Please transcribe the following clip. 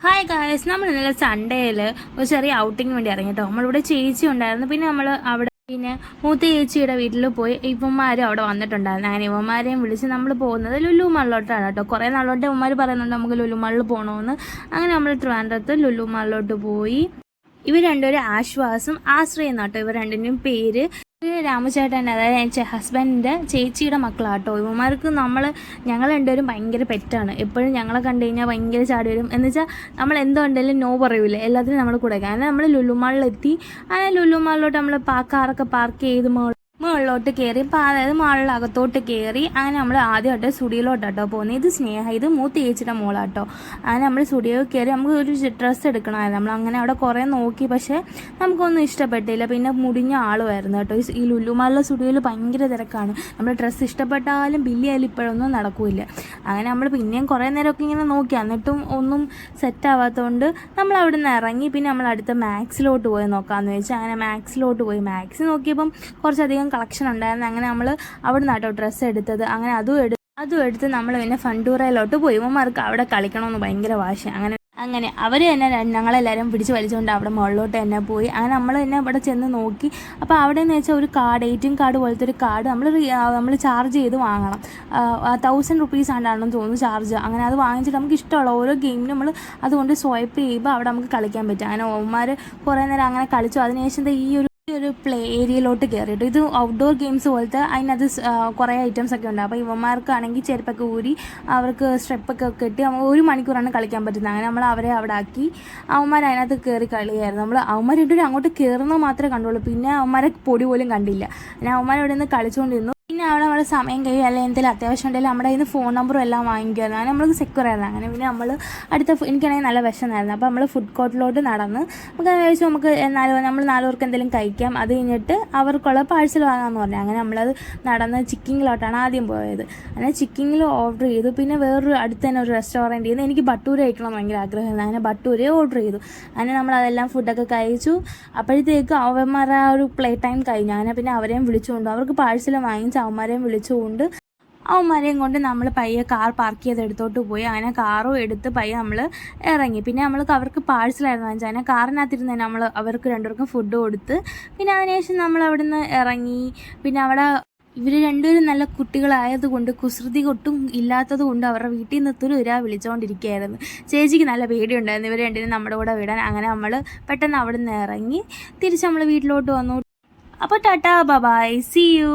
Hi guys നമ്മൾ ഇന്നലെ സൺഡേയിൽ ഒരു ചെറിയ ഔട്ടിങ്ങിന് വേണ്ടി ഇറങ്ങി കേട്ടോ നമ്മളിവിടെ ചേച്ചി ഉണ്ടായിരുന്നു. പിന്നെ നമ്മൾ അവിടെ പിന്നെ മൂത്ത ചേച്ചിയുടെ വീട്ടിൽ പോയി ഇവന്മാരും അവിടെ വന്നിട്ടുണ്ടായിരുന്നു. അങ്ങനെ ഇവന്മാരെയും വിളിച്ച് നമ്മൾ പോകുന്നത് ലുലു മാളിലോട്ടാണ് കേട്ടോ കുറേ നാളോട്ട് ഇവന്മാർ പറയുന്നുണ്ട് നമുക്ക് ലുലു മാളിൽ പോകണമെന്ന് അങ്ങനെ നമ്മൾ ട്രിവാൻഡ്രത്ത് ലുലു മാളിലോട്ട് പോയി. ഇവ രണ്ടുപേരും ആശ്വാസം ആശ്രയം കേട്ടോ ഇവർ രണ്ടിന്റെയും പേര് രാമചേട്ടൻ അതായത് എന്റെ ഹസ്ബൻഡിന്റെ ചേച്ചിയുടെ മക്കളാട്ടോ. ഇവന്മാർക്ക് നമ്മൾ ഞങ്ങൾ രണ്ടുപേരും ഭയങ്കര പെറ്റാണ്. എപ്പോഴും ഞങ്ങളെ കണ്ടു കഴിഞ്ഞാൽ ഭയങ്കര ചാടി വരും. എന്ന് വെച്ചാൽ നമ്മൾ എന്തുണ്ടെങ്കിലും നോ പറയൂല. എല്ലാത്തിനും നമ്മൾ കൂടെ. കാരണം നമ്മൾ ലുലുമാളിലെത്തി അങ്ങനെ ലുലുമാളിലോട്ട് നമ്മൾ പാക്കാറൊക്കെ പാർക്ക് ചെയ്ത് മുകളിലോട്ട് കയറി പാ അതായത് മുകളിൽ അകത്തോട്ട് കയറി അങ്ങനെ നമ്മൾ ആദ്യമായിട്ട് സ്റ്റുഡിയോയിലോട്ടാട്ടോ പോകുന്നത് ഇത് സ്നേഹ ഇത് മൂത്ത് ചേച്ചിയുടെ മോളാട്ടോ. അങ്ങനെ നമ്മൾ സ്റ്റുഡിയോ കയറി നമുക്ക് ഒരു ഡ്രസ്സ് എടുക്കണമായിരുന്നു. നമ്മൾ അങ്ങനെ അവിടെ കുറേ നോക്കി പക്ഷേ നമുക്കൊന്നും ഇഷ്ടപ്പെട്ടില്ല. പിന്നെ മുടിഞ്ഞ ആളുമായിരുന്നു കേട്ടോ. ഈ- ലുലുമാളിലെ സ്റ്റുഡിയോയിൽ ഭയങ്കര തിരക്കാണ്. നമ്മൾ ഡ്രസ്സ് ഇഷ്ടപ്പെട്ടാലും ബില്ലിയായാലും ഇപ്പോഴൊന്നും നടക്കില്ല. അങ്ങനെ നമ്മൾ പിന്നെയും കുറേ നേരമൊക്കെ ഇങ്ങനെ നോക്കി. എന്നിട്ടും ഒന്നും സെറ്റ് ആവാത്തതുകൊണ്ട് നമ്മൾ അവിടെ നിന്ന് ഇറങ്ങി. പിന്നെ നമ്മൾ അടുത്ത മാക്സിലോട്ട് പോയി നോക്കാമെന്ന് വെച്ചാൽ അങ്ങനെ മാക്സിലോട്ട് പോയി. മാക്സ് നോക്കിയപ്പം കുറച്ചധികം കളക്ഷൻ ഉണ്ടായിരുന്നു. അങ്ങനെ നമ്മൾ അവിടെ നിന്നാട്ടോ ഡ്രസ്സ് എടുത്തത്. അങ്ങനെ അതും എടുത്ത് അതും എടുത്ത് നമ്മൾ പിന്നെ ഫണ്ടൂറയിലോട്ട് പോയി. ഇവന്മാർക്ക് അവിടെ കളിക്കണമെന്ന് ഭയങ്കര വാശി. അങ്ങനെ അങ്ങനെ അവർ തന്നെ ഞങ്ങളെല്ലാവരും പിടിച്ച് വലിച്ചുകൊണ്ട് അവിടെ മുകളിലോട്ട് തന്നെ പോയി. അങ്ങനെ നമ്മൾ തന്നെ ഇവിടെ ചെന്ന് നോക്കി. അപ്പോൾ അവിടെ എന്ന് വെച്ചാൽ ഒരു card A T M card പോലത്തെ ഒരു കാർഡ് നമ്മൾ നമ്മൾ ചാർജ് ചെയ്ത് വാങ്ങണം. തൗസൻഡ് റുപ്പീസ് ആണ്ടാണെന്ന് തോന്നുന്നു ചാർജ് അങ്ങനെ അത് വാങ്ങിച്ചിട്ട് നമുക്ക് ഇഷ്ടമുള്ള ഓരോ ഗെയിമിനും നമ്മൾ അതുകൊണ്ട് സ്വൈപ്പ് ചെയ്യുമ്പോൾ അവിടെ നമുക്ക് കളിക്കാൻ പറ്റും. അങ്ങനെ ഓന്മാർ കുറേ നേരം അങ്ങനെ കളിച്ചു. അതിനുശേഷം ഈ ഒരു ഒരു പ്ലേ ഏരിയയിലോട്ട് കയറിയിട്ട് ഇത് ഔട്ട്ഡോർ ഗെയിംസ് പോലത്തെ അതിനകത്ത് കുറേ ഐറ്റംസ് ഒക്കെ ഉണ്ട്. അപ്പോൾ ഇവന്മാർക്കാണെങ്കിൽ ചെരുപ്പൊക്കെ ഊരി അവർക്ക് സ്റ്റെപ്പൊക്കെ കെട്ടി ഒരു മണിക്കൂറാണ് കളിക്കാൻ പറ്റുന്നത്. അങ്ങനെ നമ്മൾ അവരെ അവിടെ ആക്കി അവന്മാർ അതിനകത്ത് കയറി കളിയായിരുന്നു. നമ്മൾ അവന്മാർ അങ്ങോട്ട് കയറുന്നത് മാത്രമേ കണ്ടുള്ളൂ. പിന്നെ അവന്മാരെ പൊടി പോലും കണ്ടില്ല. പിന്നെ അവന്മാർ നിന്ന് കളിച്ചുകൊണ്ടിരുന്നു പിന്നെ അവിടെ നമ്മുടെ സമയം കഴിയും അല്ലെങ്കിൽ എന്തെങ്കിലും അത്യാവശ്യം ഉണ്ടെങ്കിൽ നമ്മുടെ കയ്യിൽ നിന്ന് ഫോൺ നമ്പറും എല്ലാം വാങ്ങിക്കുമായിരുന്നു അങ്ങനെ നമ്മൾ സെക്യൂർ ആയിരുന്നു അങ്ങനെ പിന്നെ നമ്മൾ അടുത്ത എനിക്കാണെങ്കിൽ നല്ല വിഷമായിരുന്നു അപ്പോൾ നമ്മൾ ഫുഡ് കോർട്ടിലോട്ട് നടന്ന് നമുക്ക് കഴിച്ച് നമുക്ക് നാല് നമ്മൾ നാലുപേർക്ക് എന്തെങ്കിലും കഴിക്കാം. അത് കഴിഞ്ഞിട്ട് അവർക്കുള്ള പാഴ്സൽ വാങ്ങാമെന്ന് പറഞ്ഞു. അങ്ങനെ നമ്മളത് നടന്ന് ചിക്കിങ്ങിലോട്ടാണ് ആദ്യം പോയത്. അങ്ങനെ ചിക്കിങ്ങിൽ ഓർഡർ ചെയ്തു. പിന്നെ വേറൊരു അടുത്ത് തന്നെ ഒരു റെസ്റ്റോറന്റ് ചെയ്ത് എനിക്ക് ബട്ടൂര കഴിക്കണം ഭയങ്കര ആഗ്രഹമായിരുന്നു. അങ്ങനെ ബട്ടൂര ഓർഡർ ചെയ്തു. അങ്ങനെ നമ്മൾ അതെല്ലാം ഫുഡൊക്കെ കഴിച്ചു. അപ്പോഴത്തേക്ക് അവന്മാർ ആ ഒരു പ്ലേ ടൈം കഴിഞ്ഞു. അങ്ങനെ പിന്നെ അവരെയും വിളിച്ചുകൊണ്ടു അവർക്ക് പാഴ്സൽ വാങ്ങിച്ച് അവന്മാരെയും വിളിച്ചുകൊണ്ട് അവന്മാരെയും കൊണ്ട് നമ്മൾ പയ്യെ കാർ പാർക്ക് ചെയ്ത് എടുത്തോട്ട് പോയി. അങ്ങനെ കാറും എടുത്ത് പയ്യെ നമ്മൾ ഇറങ്ങി. പിന്നെ നമ്മൾ അവർക്ക് പാഴ്സലായിരുന്നു വാങ്ങിച്ചത്. അങ്ങനെ കാറിനകത്തിരുന്ന് തന്നെ നമ്മൾ അവർക്ക് രണ്ടുപേർക്കും ഫുഡ് കൊടുത്ത് പിന്നെ അതിനുശേഷം നമ്മൾ അവിടുന്ന് ഇറങ്ങി. പിന്നെ അവിടെ ഇവർ രണ്ടുപേരും നല്ല കുട്ടികളായതുകൊണ്ട് കുസൃതി ഒട്ടും ഇല്ലാത്തത് കൊണ്ട് അവരുടെ വീട്ടിൽ നിന്ന് ഒത്തിരി ഒരാ വിളിച്ചുകൊണ്ടിരിക്കുകയായിരുന്നു ചേച്ചിക്ക് നല്ല പേടിയുണ്ടായിരുന്നു ഇവർ രണ്ടിനും നമ്മുടെ കൂടെ വിടാൻ. അങ്ങനെ നമ്മൾ പെട്ടെന്ന് അവിടെ നിന്ന് ഇറങ്ങി തിരിച്ച് നമ്മൾ വീട്ടിലോട്ട് വന്നു. അപ്പോൾ ടാറ്റാ ബൈ സി യു